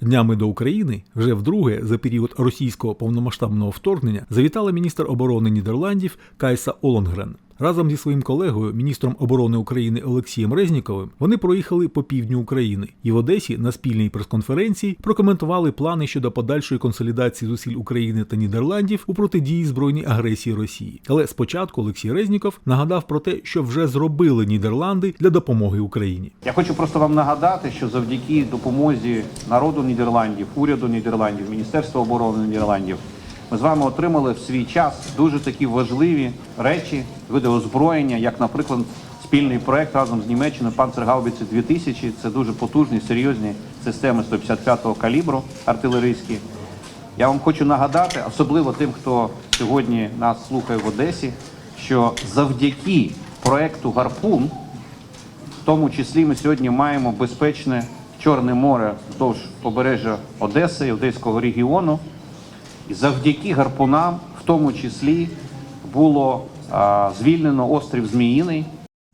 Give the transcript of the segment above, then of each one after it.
Днями до України вже вдруге за період російського повномасштабного вторгнення завітала міністр оборони Нідерландів Кайса Олонгрен. Разом зі своїм колегою, міністром оборони України Олексієм Резніковим, вони проїхали по півдню України і в Одесі на спільній прес-конференції прокоментували плани щодо подальшої консолідації зусиль України та Нідерландів у протидії збройній агресії Росії. Але спочатку Олексій Резніков нагадав про те, що вже зробили Нідерланди для допомоги Україні. Я хочу просто вам нагадати, що завдяки допомозі народу Нідерландів, уряду Нідерландів, Міністерства оборони Нідерландів, ми з вами отримали в свій час дуже такі важливі речі, види озброєння, як, наприклад, спільний проект разом з Німеччиною Панцергаубіці 2000 Це дуже потужні, серйозні системи 155-го калібру артилерійські. Я вам хочу нагадати, особливо тим, хто сьогодні нас слухає в Одесі, що завдяки проекту Гарпун в тому числі ми сьогодні маємо безпечне Чорне море вздовж побережжя Одеси і Одеського регіону. І завдяки гарпунам, в тому числі, було а, звільнено острів Зміїний.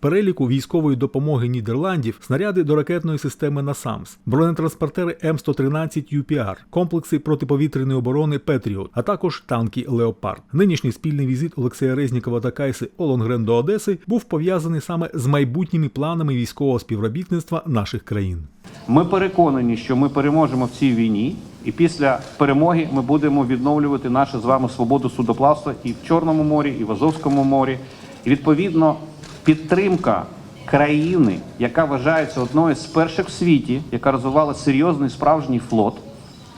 Переліку військової допомоги Нідерландів, снаряди до ракетної системи НАСАМС, бронетранспортери М113 UPR, комплекси протиповітряної оборони Петріот, а також танки Леопард. Нинішній спільний візит Олексія Резнікова та Кайси Олонгрен до Одеси був пов'язаний саме з майбутніми планами військового співробітництва наших країн. Ми переконані, що ми переможемо в цій війні, і після перемоги ми будемо відновлювати нашу з вами свободу судоплавства і в Чорному морі, і в Азовському морі. І відповідно підтримка країни, яка вважається одною з перших в світі, яка розвивала серйозний справжній флот,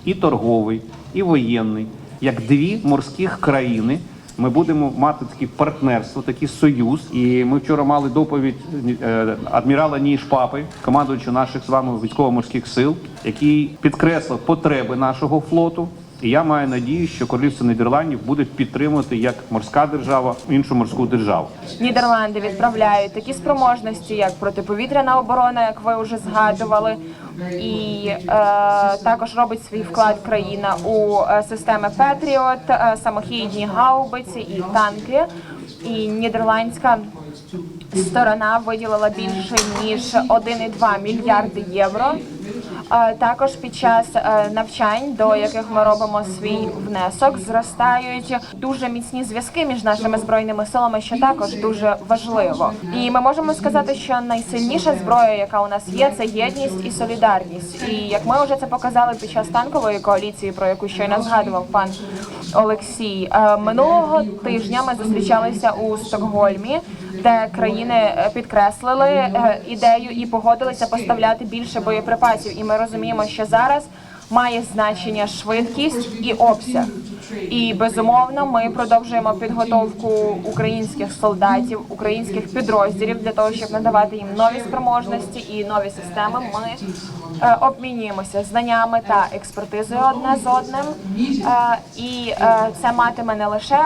і торговий, і воєнний, як дві морських країни. Ми будемо мати таке партнерство, такий союз. І ми вчора мали доповідь адмірала адмірала Ніжпапи, командуючи наших з вами військово-морських сил, який підкреслив потреби нашого флоту. І я маю надію, що королівство Нідерландів буде підтримувати як морська держава іншу морську державу. Нідерланди відправляють такі спроможності, як протиповітряна оборона, як ви вже згадували, і е, також робить свій вклад країна у е, системи Петріот, е, самохідні гаубиці і танки. І нідерландська сторона виділила більше ніж 1,2 мільярди євро. Також під час е, навчань, до яких ми робимо свій внесок, зростають дуже міцні зв'язки між нашими збройними силами, що також дуже важливо. І ми можемо сказати, що найсильніша зброя, яка у нас є, це єдність і солідарність. І як ми вже це показали під час танкової коаліції, про яку щойно згадував пан Олексій, е, минулого тижня ми зустрічалися у Стокгольмі, де країни е, підкреслили е, ідею і погодилися поставляти більше боєприпасів. І ми розуміємо, що зараз має значення швидкість і обсяг. І безумовно, ми продовжуємо підготовку українських солдатів, українських підрозділів для того, щоб надавати їм нові спроможності і нові системи. Ми е, обмінюємося знаннями та експертизою одне з одним, Е, і е, це матиме не лише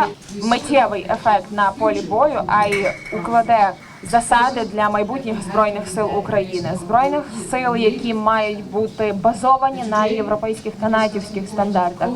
миттєвий ефект на полі бою, а й укладе засади для майбутніх збройних сил України, збройних сил, які мають бути базовані на європейських та натівських стандартах.